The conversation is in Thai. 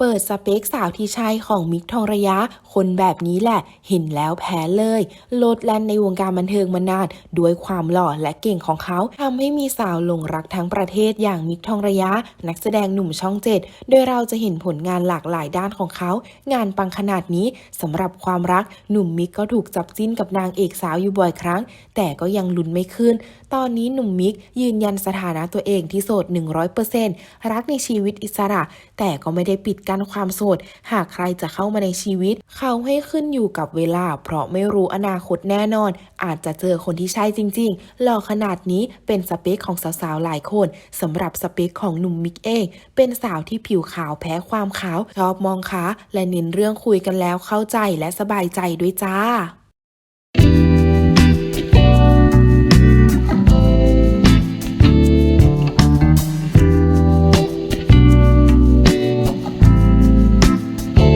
เปิดสเปคสาวที่ใช่ของมิกทองระยะ คนแบบนี้แหละ เห็นแล้วแพ้เลย โลดแล่นในวงการบันเทิงมานาน ด้วยความหล่อและเก่งของเขาทำให้มีสาวหลงรักทั้งประเทศอย่างมิกทองระยะ นักแสดงหนุ่มช่องเจ็ดโดยเราจะเห็นผลงานหลากหลายด้านของเขา งานปังขนาดนี้สำหรับความรักหนุ่มมิกก็ถูกจับจิ้นกับนางเอกสาวอยู่บ่อยครั้ง แต่ก็ยังลุ้นไม่ขึ้น ตอนนี้หนุ่มมิกยืนยันสถานะตัวเองที่โสด100%รักในชีวิตอิสระ แต่ก็ไม่ได้ปิดกั้นความโสด หากใครจะเข้ามาในชีวิต เขาให้ขึ้นอยู่กับเวลา เพราะไม่รู้อนาคตแน่นอน อาจจะเจอคนที่ใช่จริง ๆ หล่อขนาดนี้เป็นสเปคของสาวๆ หลายคนสำหรับสเปคของหนุ่มมิกเอง เป็นสาวที่ผิวขาวแพ้ความขาว ชอบมองขาและเน้นเรื่องคุยกันแล้วเข้าใจและสบายใจด้วยจ้า